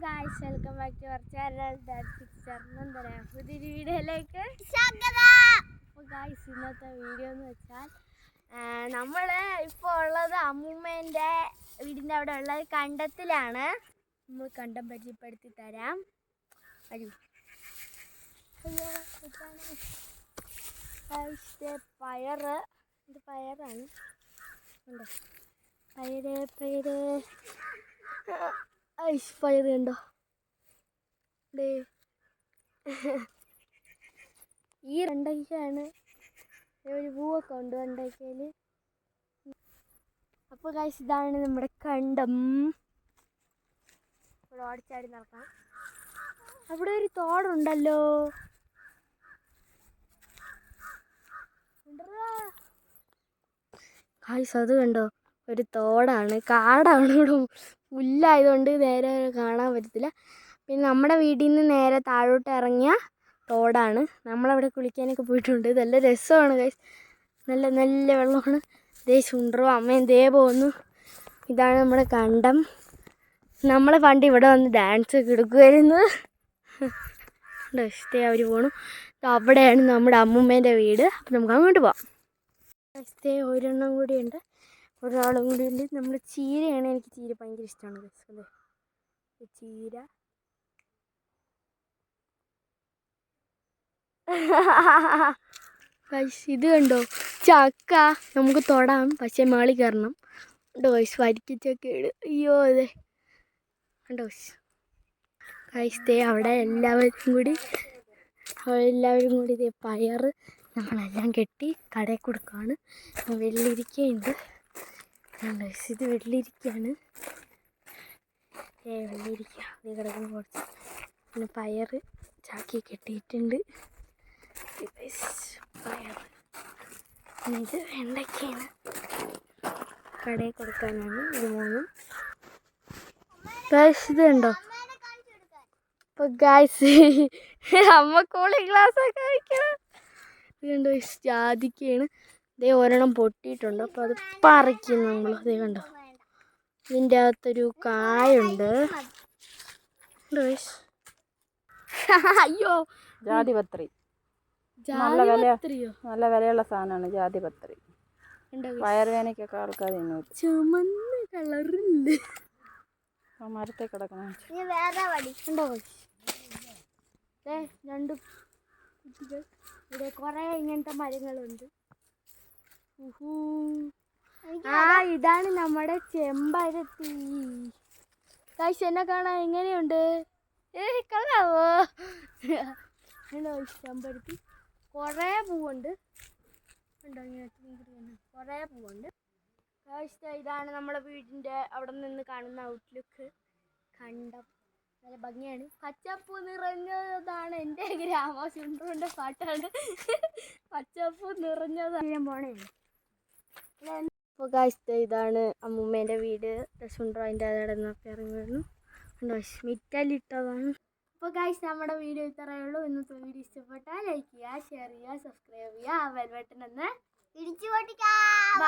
Guys welcome back to our channel എന്താ പുതിയൊരു വീഡിയോയിലേക്ക് അപ്പോൾ ഗായ്സ് ഇന്നത്തെ വീഡിയോ എന്ന് വെച്ചാൽ നമ്മൾ ഇപ്പോൾ ഉള്ളത് അമ്മൂമ്മേന്റെ വീടിന്റെ അവിടെ ഉള്ളത് കണ്ടത്തിലാണ്. നമ്മൾ കണ്ടം പരിചയപ്പെടുത്തി തരാം. അയ്യോ. പയറ്. ഇത് പയറാണ്. ഉണ്ടോ? പയറ് പയറ്. ഐസ് ഫയർ കണ്ടോ? ദേ. ഈ വെണ്ടയ്ക്കാണ് ദേ ഒരു പൂവൊക്കെ ഉണ്ട് വെണ്ടയ്ക്കയിൽ അപ്പോൾ ഗൈസ് ഇതാണ് നമ്മുടെ കണ്ടം. ഇവിടെ ഓടിച്ചാടി നടക്കാം. അവിടെ ഒരു തോടുണ്ടല്ലോ. ഗൈസ് അത് കണ്ടോ? ഒരു തോടാണ് കാടാണ്. ഇവിടെ പുല്ലായതുകൊണ്ട് നേരെ കാണാൻ പറ്റത്തില്ല. പിന്നെ നമ്മുടെ വീട്ടിൽ നിന്ന് നേരെ താഴോട്ട് ഇറങ്ങിയ തോടാണ്. നമ്മളവിടെ കുളിക്കാനൊക്കെ പോയിട്ടുണ്ട്. നല്ല രസമാണ് ഗൈസ് നല്ല നല്ല വെള്ളമാണ്. ദേ ചുണ്ടറോ അമ്മയും ദേ പോകുന്നു ഇതാണ് നമ്മുടെ കണ്ടം. നമ്മൾ പണ്ട് ഇവിടെ വന്ന് ഡാൻസ് ഒക്കെ എടുക്കുമായിരുന്നു ഇഷ്ടേ അവർ പോണു. അവിടെയാണ് നമ്മുടെ അമ്മൂമ്മേന്റെ വീട്. അപ്പം നമുക്ക് അങ്ങോട്ട് പോവാം. ഇഷ്ടേ ഒരെണ്ണം കൂടിയുണ്ട്. ഒരാളും കൂടി ഉണ്ട്. നമ്മൾ ചീരയാണ് എനിക്ക് ചീര ഭയങ്കര ഇഷ്ടമാണ് അല്ലേ? ചീര. ഇത് കണ്ടോ? ചക്ക. നമുക്ക് തൊടാം. പക്ഷേ മാളി കയറണം. ഗൈസ് വരിക്കച്ചക്ക ഇട് അയ്യോ അതെ. ഗൈസ് ദേ അവിടെ എല്ലാവർക്കും കൂടി എല്ലാവരും കൂടി ഇതേ പയർ നമ്മളെല്ലാം കെട്ടി കടയിൽ കൊടുക്കുകയാണ് ഗൈസ് ഇത് വെള്ളിരിക്കയാണ്. വെള്ളിരിക്ക. അത് കിടക്കുന്ന കുറച്ച്. പിന്നെ പയർ ചാക്കി കെട്ടിയിട്ടുണ്ട്. പയർ ഇത് വെണ്ടയ്ക്കയാണ് കടയിൽ കൊടുക്കാനാണ് ഇത് മൂന്നും. ഗായ്സ് ഇത് കണ്ടോ? ഇപ്പൊ ഗായ്സ് അമ്മ കോളി ഗ്ലാസ് ഒക്കെ കഴിക്കണം ഇത് കണ്ടോ ജാതിക്കയാണ്. ഇതേ ഒരെണ്ണം പൊട്ടിയിട്ടുണ്ട്. അപ്പോൾ അത് പറിക്കും നമ്മൾ ഇതേ കണ്ടോ? ഇതിന്റെ അകത്തൊരു കായുണ്ട്. അയ്യോ. ജാതിപത്രി. നല്ല വില. ജാതിപത്രിയോ? നല്ല വിലയുള്ള സാധനമാണ് ജാതിപത്രി? വയറുവേനയ്ക്കൊക്കെ ആൾക്കാർ ചുമന്ന കളറില്ല മരത്തെ കിടക്കണം. രണ്ട് കുട്ടികൾ. ഇവിടെ കുറേ ഇങ്ങനത്തെ മരങ്ങളുണ്ട്. ആ ഇതാണ് നമ്മുടെ ചെമ്പരത്തി. കാശ് എന്നെ കാണാൻ എങ്ങനെയുണ്ട്? കളാവോ ചെമ്പരത്തി. കുറേ പൂവുണ്ട്. ഉണ്ടോ ഇങ്ങനെ കുറേ പൂവുണ്ട്. കാഴ്ച ഇതാണ് നമ്മുടെ വീടിന്റെ അവിടെ നിന്ന് കാണുന്ന ഔട്ട്ലുക്ക് കണ്ടം. നല്ല ഭംഗിയാണ്. പച്ചപ്പൂ നിറഞ്ഞതാണ്. എന്റെ ഗ്രാമ സുണ്ടറിന്റെ പാട്ടാണ്. പച്ചപ്പൂ നിറഞ്ഞതാണ്. ഞാൻ പോണേ. അപ്പോൾ കാഴ്ച ഇതാണ് അമ്മൂമ്മേന്റെ വീട്. സുണ്ടർ അതിന്റെ അവിടെ നിന്നൊക്കെ ഇറങ്ങി വരുന്നു കണ്ടോ ഇട്ടതാണ്. അപ്പോൾ ഗായ്സ് നമ്മുടെ വീഡിയോ ഇത്രയേ ഉള്ളൂ. ഇന്നത്തെ വീഡിയോ ഇഷ്ടപ്പെട്ടാൽ ലൈക്ക് ചെയ്യുക ഷെയർ ചെയ്യുക സബ്സ്ക്രൈബ് ചെയ്യുക ബെൽ ബട്ടൺ ഒന്ന് ഇടിച്ചു പൊട്ടിക്കാം.